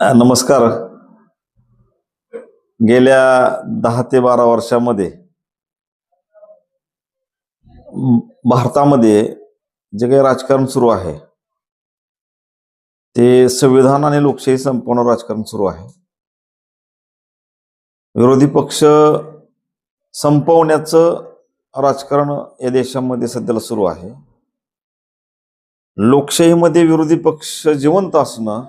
नमस्कार. गेल्या दहा ते बारा वर्षामध्ये भारतामध्ये जे काही राजकारण सुरू आहे ते संविधान आणि लोकशाही संपवणं राजकारण सुरू आहे. विरोधी पक्ष संपवण्याचं राजकारण या देशामध्ये सध्याला सुरू आहे. लोकशाहीमध्ये विरोधी पक्ष जिवंत असणं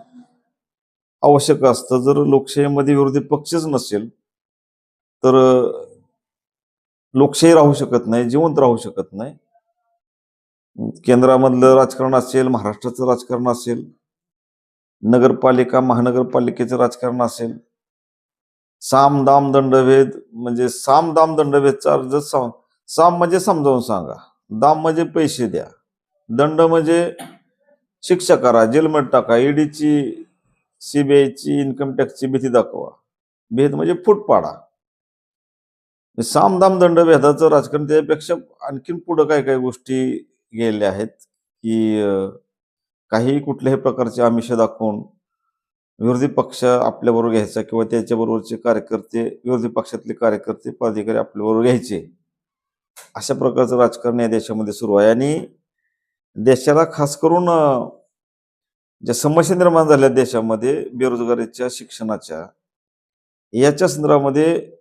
आवश्यक असतं. जर लोकशाहीमध्ये विरोधी पक्षच नसेल तर लोकशाही राहू शकत नाही जिवंत राहू शकत नाही. केंद्रामधलं राजकारण असेल महाराष्ट्राचं राजकारण असेल नगरपालिका महानगरपालिकेचं राजकारण असेल साम दाम दंडभेद म्हणजे साम दाम दंडभेदचा अर्ज साम साम म्हणजे समजावून सांगा दाम म्हणजे पैसे द्या दंड म्हणजे शिक्षा करा जेलमध्ये टाका ईडीची सीबीआयची इन्कम टॅक्सची भीती दाखवा. भेद म्हणजे फूट पाडा. सामदाम दंड भेदाचं राजकारण त्यापेक्षा आणखीन पुढं काय काही गोष्टी गेलेल्या आहेत की काही कुठल्याही प्रकारचे आमिष दाखवून विरोधी पक्ष आपल्याबरोबर घ्यायचा किंवा त्याच्याबरोबरचे कार्यकर्ते विरोधी पक्षातले कार्यकर्ते पदाधिकारी आपल्याबरोबर घ्यायचे. अशा प्रकारचं राजकारण या देशामध्ये सुरू आहे. आणि देशाला खास करून ज्या समस्या निर्माण झाल्या देशामध्ये बेरोजगारीच्या शिक्षणाच्या याच्या संदर्भामध्ये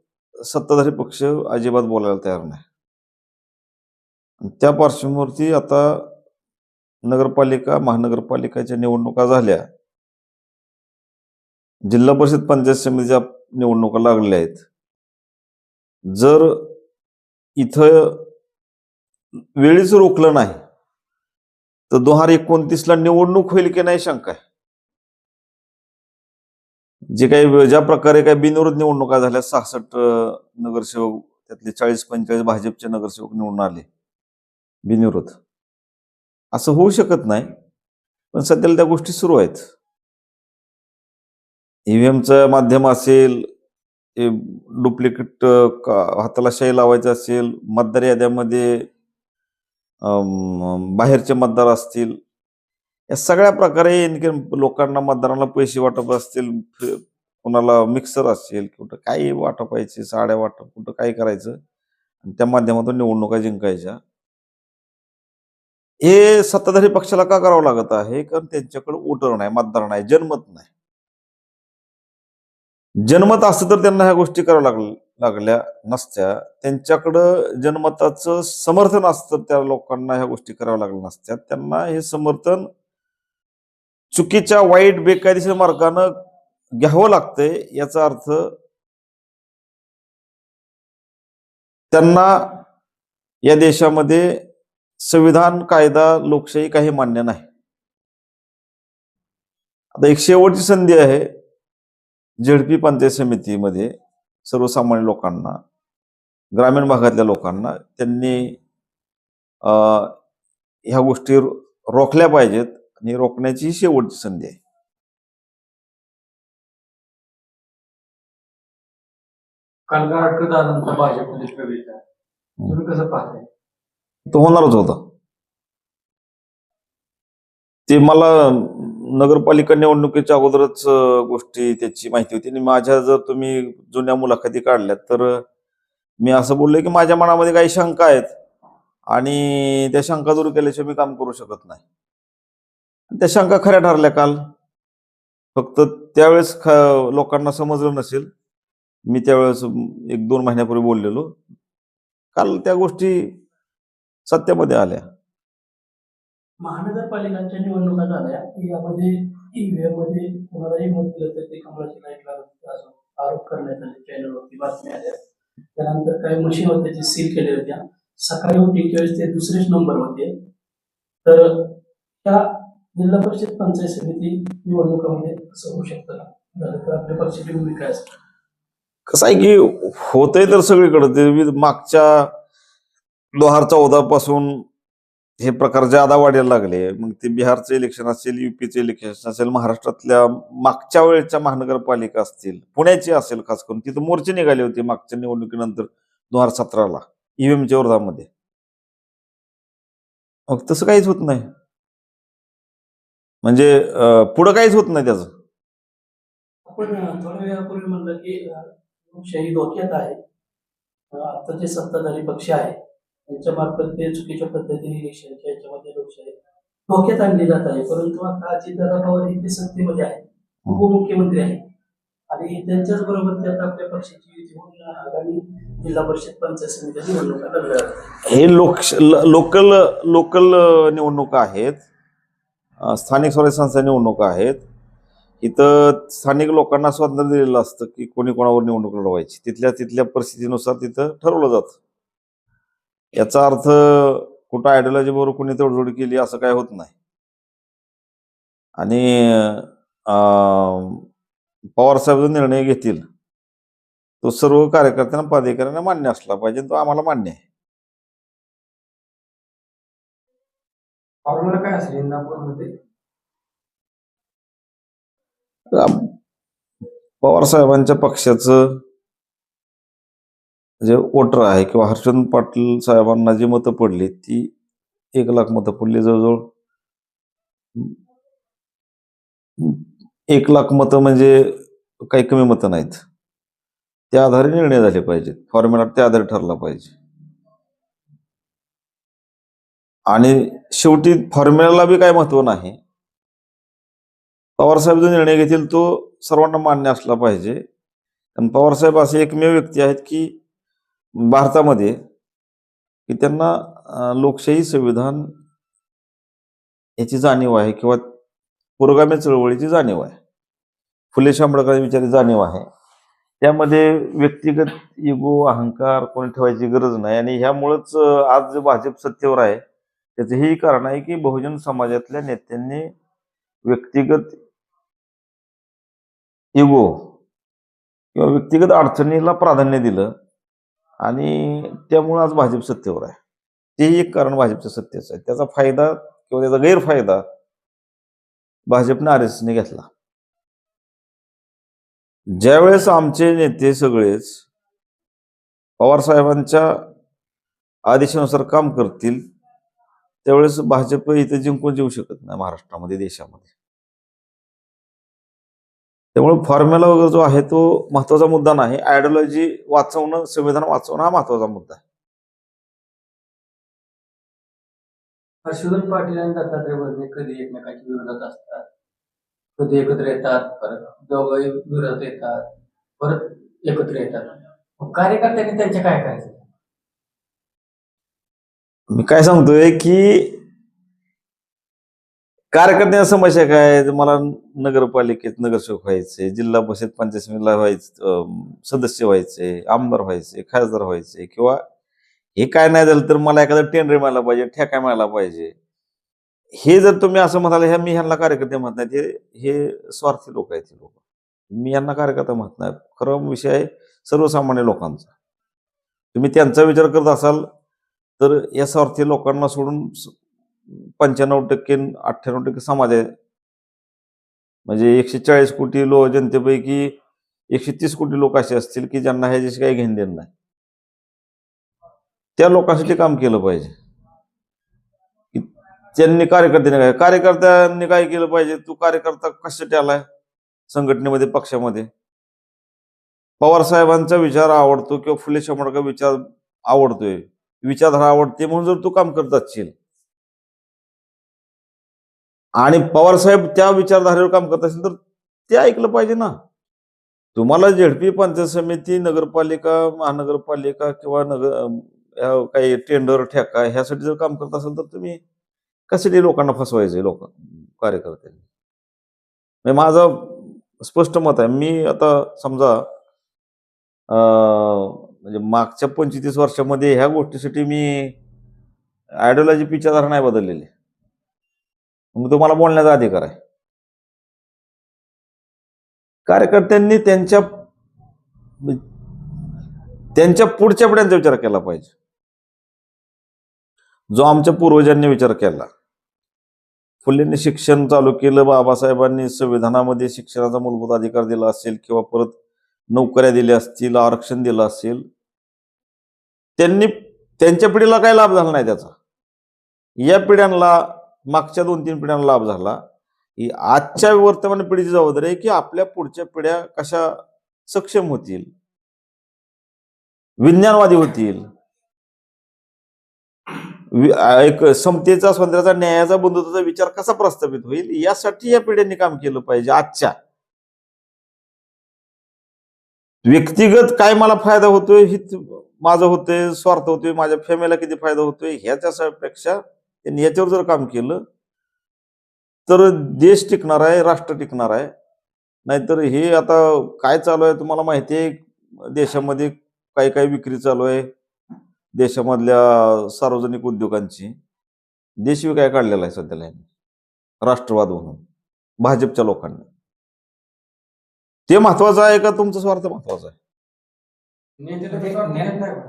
सत्ताधारी पक्ष अजिबात बोलायला तयार नाही. त्या पार्श्वभूमीवरती आता नगरपालिका महानगरपालिकाच्या निवडणुका झाल्या. जिल्हा परिषद पंचायत समितीच्या निवडणुका लागलेल्या आहेत. जर इथं वेळीच रोखलं नाही तर दोन हजार एकोणतीसला निवडणूक होईल की नाही शंका आहे. जे काही ज्या प्रकारे काही बिनविरोध निवडणुका झाल्या सहासष्ट नगरसेवक त्यातले चाळीस पंचेचाळीस भाजपचे नगरसेवक निवडून आले. बिनविरोध. असं होऊ शकत नाही पण सध्याला त्या गोष्टी सुरू आहेत. ईव्हीएमचं माध्यम असेल डुप्लिकेट हाताला शाई लावायचं असेल मतदार याद्यामध्ये बाहेरचे मतदार असतील. या सगळ्या प्रकारे लोकांना मतदारांना पैसे वाटप असतील कोणाला मिक्सर असेल कुठं काही वाटपायचे साड्या वाटप कुठं काय करायचं. आणि त्या माध्यमातून निवडणुका जिंकायच्या. हे सत्ताधारी पक्षाला का करावं लागत आहे? कारण त्यांच्याकडे वोटर नाही मतदार नाही जनमत नाही. जनमत असतं तर त्यांना ह्या गोष्टी कराव्या लाग लागल्या नसत्या. त्यांच्याकडं जनमताचं समर्थन असतं त्या लोकांना ह्या गोष्टी कराव्या लागल्या नसत्या. त्यांना हे समर्थन चुकीच्या वाईट बेकायदेशीर मार्गानं घ्यावं लागतंय याचा अर्थ त्यांना या देशामध्ये संविधान कायदा लोकशाही काही मान्य नाही. आता एक शेवटची संधी आहे झेडपी पंचायत समितीमध्ये. सर्वसामान्य लोकांना ग्रामीण भागातल्या लोकांना त्यांनी अं, ह्या गोष्टी रोखल्या पाहिजेत आणि रोखण्याची शेवटची संधी आहे. तो होणारच होता. ते मला नगरपालिका निवडणुकीच्या अगोदरच गोष्टी त्याची माहिती होती. आणि माझ्या जर तुम्ही जुन्या मुलाखती काढल्यात तर मी असं बोललो की माझ्या मनामध्ये काही शंका आहेत. आणि त्या शंका दूर केल्याशिवाय मी काम करू शकत नाही. आणि त्या शंका खऱ्या ठरल्या काल. फक्त त्यावेळेस ख- लोकांना समजलं नसेल. मी त्यावेळेस एक दोन महिन्यापूर्वी बोललेलो. काल त्या गोष्टी सत्यामध्ये आल्या. महानगरपालिकांच्या निवडणुका झाल्या. यामध्ये ईव्हीएममध्ये कोणालाही मत दिलं तर ते कमळाची लाइट लागत असं आरोप करण्यात आले. चॅनलवरती बातम्या आल्या. त्यानंतर काही मशीन होत्या जे सील केल्या होत्या. सकाळी उठीच्या त्यावेळेस ते दुसरेच नंबर होते. तर त्या जिल्हा परिषद पंचायत समिती निवडणुकामध्ये असं होऊ शकतं ना? झालं तर आपल्या पक्षाची भूमिका असते. कसं आहे की होतंय तर सगळीकडे. ते मागच्या लोहारचा उदापासून चौदा पासून हे प्रकार ज्यादा वाढायला लागले मग ते बिहारचं इलेक्शन असेल युपीचं इलेक्शन असेल महाराष्ट्रातल्या मागच्या वेळेच्या महानगरपालिका असतील पुण्याची असेल खास करून तिथं मोर्चे निघाले होते मागच्या निवडणुकीनंतर दोन हजार सतराला ईव्हीएमच्या विरोधामध्ये. मग तसं काहीच होत नाही. म्हणजे पुढं काहीच होत नाही त्याचं. आपण थोड्या वेळापूर्वी म्हणलं की लोकशाही धोक्यात आहे. आता जे सत्ताधारी पक्ष आहे त्यांच्या मार्फत ते चुकीच्या पद्धतीने इलेक्शनच्या याच्यामध्ये लोकशाही धोक्यात आणली जात आहे. परंतु आता अजितदादा पवार हे ते सत्तेमध्ये आहेत. उपमुख्यमंत्री आहेत. आणि त्यांच्याच बरोबर ते आता आपल्या पक्षाची युती होऊन आगामी जिल्हा परिषद पंचायत समिती निवडणुका लढवल्या हे लोक लोकल लोकल निवडणुका आहेत. स्थानिक स्वराज्य संस्था निवडणुका आहेत. इथं स्थानिक लोकांना स्वातंत्र्य दिलेलं असतं की कोणी कोणावर निवडणूक लढवायची. तिथल्या तिथल्या परिस्थितीनुसार तिथं ठरवलं जातं. याचा अर्थ कुठं आयडिओलॉजी बरोबर कोणी तडजोड केली असं काय होत नाही. आणि अं, पवारसाहेब जो निर्णय घेतील तो सर्व कार्यकर्त्यांना पदाधिकाऱ्यांना मान्य असला पाहिजे तो आम्हाला मान्य आहे. फॉर्म्युला काय असेल इंदापूरमध्ये? राम- पवार साहेबांच्या पक्षाचं जे वोटर आहे किंवा हर्षचंद पाटील साहेबांना जी मतं पडली ती एक लाख मतं पडली जवळजवळ. एक लाख मतं म्हणजे काही कमी मतं नाहीत. त्या आधारे निर्णय झाले पाहिजेत. फॉर्म्युला त्या आधारे ठरला पाहिजे. आणि शेवटी फॉर्म्युलाला बी काय महत्त्व नाही. पवारसाहेब जो निर्णय घेतील तो सर्वांना मान्य असला पाहिजे. कारण पवारसाहेब असे एकमेव व्यक्ती आहेत की भारतामध्ये की त्यांना लोकशाही संविधान याची जाणीव आहे किंवा पुरोगामी चळवळीची जाणीव आहे. फुले शांबळकर विचाराची जाणीव आहे. त्यामध्ये व्यक्तिगत इगो अहंकार कोणी ठेवायची गरज नाही आणि ह्यामुळंच आज जे भाजप सत्तेवर आहे. त्याचं हेही कारण आहे की बहुजन समाजातल्या नेत्यांनी व्यक्तिगत इगो किंवा व्यक्तिगत अडचणीला प्राधान्य दिलं. आणि त्यामुळं आज भाजप सत्तेवर आहे. तेही एक कारण भाजपच्या सत्तेचं आहे. त्याचा फायदा किंवा त्याचा गैरफायदा भाजपने आर एस एसने घेतला. ज्यावेळेस आमचे नेते सगळेच पवार साहेबांच्या आदेशानुसार काम करतील त्यावेळेस भाजप इथे जिंकून येऊ शकत नाही महाराष्ट्रामध्ये देशामध्ये. त्यामुळे फॉर्म्युला वगैरे जो आहे तो महत्त्वाचा मुद्दा नाही. आयडिओलॉजी वाचवणं संविधान वाचवणं हा महत्त्वाचा मुद्दा आहे. हर्षवर्धन पाटील आणि दत्तात्रय भरणे कधी एकमेकांच्या विरोधात असतात? कधी एकत्र येतात? परत दोघंही विरोधात येतात. परत एकत्र येतात. कार्यकर्त्यांनी त्यांच्या काय करायचं? मी काय सांगतोय की कार्यकर्त्यांच्या समस्या काय? आहेत? मला नगरपालिकेत नगरसेवक व्हायचे जिल्हा परिषद पंचायत समितीला व्हायचं सदस्य व्हायचे आमदार व्हायचे खासदार व्हायचे किंवा हे काय नाही झालं तर मला एखादं टेंडर मिळायला पाहिजे ठेका मिळायला पाहिजे. हे जर तुम्ही असं म्हणाल ह्या मी ह्यांना कार्यकर्ते म्हणत नाही हे हे स्वार्थी लोक आहेत लोक. मी यांना कार्यकर्ता म्हणत नाही. खरं विषय आहे सर्वसामान्य लोकांचा. तुम्ही त्यांचा विचार करत असाल तर या स्वार्थी लोकांना सोडून पंच्याण्णव टक्के अठ्ठ्याण्णव टक्के समाज आहे. म्हणजे एकशे चाळीस कोटी लो जनतेपैकी एकशे तीस कोटी लोक असे असतील की ज्यांना ह्याच्याशी काही घेण देणं नाही. त्या लोकांसाठी काम केलं पाहिजे. त्यांनी कार्यकर्त्यांनी काय कार्यकर्त्यांनी काय केलं पाहिजे? तू कार्यकर्ता कशासाठी आलाय? संघटनेमध्ये पक्षामध्ये? पवार साहेबांचा विचार आवडतो किंवा फुले शामळकर विचार आवडतोय. विचारधारा आवडते म्हणून जर तू काम करत असशील. आणि पवार साहेब त्या विचारधारेवर काम करत असेल तर ते ऐकलं पाहिजे ना. तुम्हाला झेडपी पंचायत समिती नगरपालिका महानगरपालिका किंवा नगर ह्या काही टेंडर ठेका ह्यासाठी जर काम करत असेल तर तुम्ही कशासाठी लोकांना फसवायचे लोक कार्यकर्त्यांनी? म्हणजे माझं स्पष्ट मत आहे. मी आता समजा म्हणजे मागच्या पंचवीस वर्षामध्ये ह्या गोष्टीसाठी मी आयडिओलॉजी विचारधारा नाही बदललेली. मग तुम्हाला बोलण्याचा अधिकार आहे. कार्यकर्त्यांनी त्यांच्या त्यांच्या पुढच्या पिढ्यांचा विचार केला पाहिजे. जो आमच्या पूर्वजांनी विचार केला. फुलेंनी शिक्षण चालू केलं बाबासाहेबांनी संविधानामध्ये शिक्षणाचा मूलभूत अधिकार दिला असेल किंवा परत नोकऱ्या दिल्या असतील आरक्षण दिलं असेल. त्यांनी त्यांच्या पिढीला काही लाभ झाला नाही त्याचा. या पिढ्यांना मागच्या दोन तीन पिढ्यांना लाभ झाला. ही आजच्या वर्तमान पिढीची जबाबदारी आहे की आपल्या पुढच्या पिढ्या कशा सक्षम होतील? विज्ञानवादी होतील. एक समतेचा स्वातंत्र्याचा न्यायाचा बंधुत्वाचा विचार कसा प्रस्थापित होईल? यासाठी या पिढ्यांनी काम केलं पाहिजे आजच्या. व्यक्तिगत काय मला फायदा होतोय हित माझं होतोय स्वार्थ होतोय माझ्या फॅमिलीला किती फायदा होतोय ह्याच्या पेक्षा त्यांनी याच्यावर जर काम केलं तर देश टिकणार आहे राष्ट्र टिकणार आहे. नाहीतर हे आता काय चालू आहे तुम्हाला माहिती आहे? देशामध्ये काही काही विक्री चालू आहे. देशामधल्या सार्वजनिक उद्योगांची. देशवी काय काढलेला आहे सध्याला यांनी. राष्ट्रवाद म्हणून. भाजपच्या लोकांनी. ते महत्वाचं आहे का? तुमचा स्वार्थ महत्त्वाचा आहे.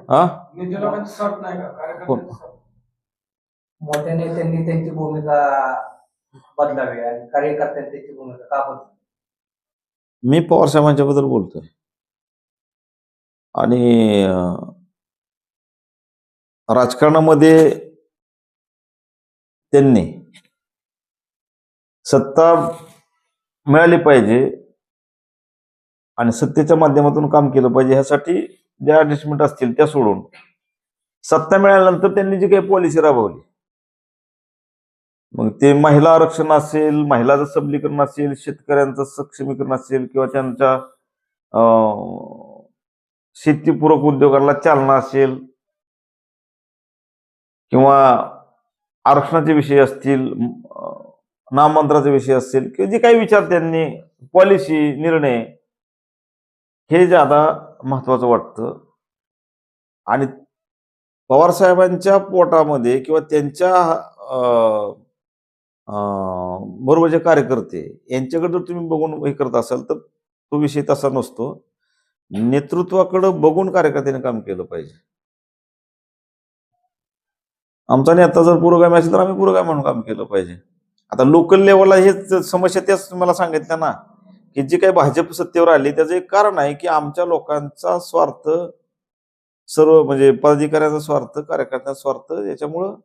हा? मोठ्या नेत्यांनी त्यांची भूमिका बदलावी आणि कार्यकर्त्यांनी त्यांची भूमिका का बदलावी मी पवार साहेबांच्या बद्दल बोलतोय. आणि राजकारणामध्ये त्यांनी सत्ता मिळाली पाहिजे आणि सत्तेच्या माध्यमातून काम केलं पाहिजे ह्यासाठी ज्या ऍडजस्टमेंट असतील त्या सोडून सत्ता मिळाल्यानंतर त्यांनी जी काही पॉलिसी राबवली मग ते महिला आरक्षण असेल महिलाचं सबलीकरण असेल शेतकऱ्यांचं सक्षमीकरण असेल किंवा त्यांच्या शेतीपूरक उद्योगाला चालना असेल किंवा आरक्षणाचे विषय असतील अं, विषय असतील किंवा जे काही विचार त्यांनी पॉलिसी निर्णय हे ज्यादा महत्वाचं वाटतं. आणि पवार साहेबांच्या पोटामध्ये किंवा त्यांच्या बरोबर जे कार्यकर्ते यांच्याकडे जर तुम्ही बघून हे करत असाल तर तो विषय तसा नसतो. नेतृत्वाकडं बघून कार्यकर्त्याने काम केलं पाहिजे. आमचा नेता जर पुरोगामी असेल तर आम्ही पुरोगामी म्हणून काम केलं पाहिजे. आता लोकल लेवलला हेच समस्या त्याच मला सांगितल्या ना की जे काही भाजप सत्तेवर आली त्याचं एक कारण आहे की आमच्या लोकांचा स्वार्थ सर्व म्हणजे पदाधिकाऱ्यांचा स्वार्थ कार्यकर्त्यांचा स्वार्थ याच्यामुळं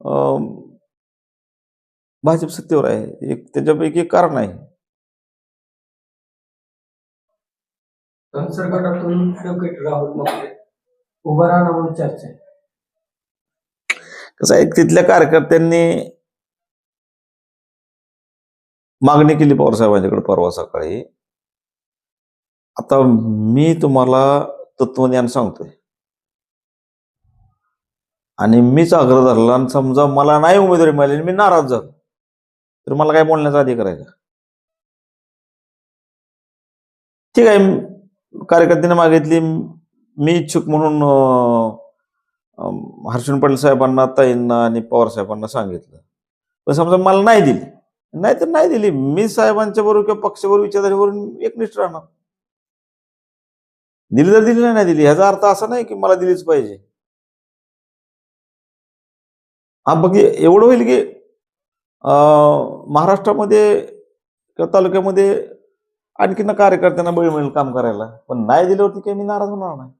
अं, भाजप सत्तेवर आहे. एक त्याच्यापैकी एक कारण आहे. कन्सर गटातून ऍडव्होकेट राहुल मगरे उभं राहणार म्हणून चर्चा आहे. कसं आहे तिथल्या कार्यकर्त्यांनी मागणी केली पवार साहेबांच्याकडे परवा सकाळी. आता मी तुम्हाला तत्वज्ञान सांगतोय. आणि मीच आग्रह धरला आणि समजा मला नाही उमेदवारी मिळाली आणि मी नाराज झालो. तर मला काय बोलण्याचा अधिकार आहे का? ठीक आहे कार्यकर्त्याने मागितली. मी इच्छुक म्हणून हर्षण पाटील साहेबांना ताईंना आणि पवार साहेबांना सांगितलं. पण समजा मला नाही दिली. नाही तर नाही दिली. मी साहेबांच्या बरोबर किंवा पक्षाबरोबर विचारधारेवरून एकनिष्ठ राहणार. दिली तर दिली नाही दिली. ह्याचा अर्थ असा नाही की मला दिलीच पाहिजे. हा बघ एवढं होईल की महाराष्ट्रामध्ये किंवा तालुक्यामध्ये आणखीन कार्यकर्त्यांना बळी मिळेल काम करायला. पण नाही दिल्यावरती काही मी नाराज होणार नाही.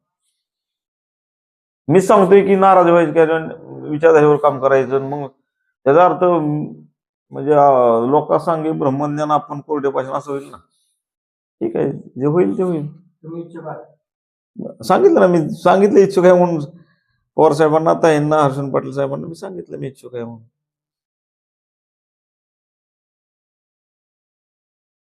मी सांगतोय की नाराज व्हायचं काय विचारधारेवर काम करायचं मग त्याचा अर्थ म्हणजे अं, लोकांसांगे ब्रह्मज्ञान आपण कोरडे पाहिजे असं होईल ना. ठीक आहे. जे होईल ते होईल. सांगितलं ना मी. सांगितलं इच्छुक आहे म्हणून. पवार साहेबांना ताईंना हर्षण पाटील साहेबांना मी सांगितलं मी इच्छुक आहे म्हणून.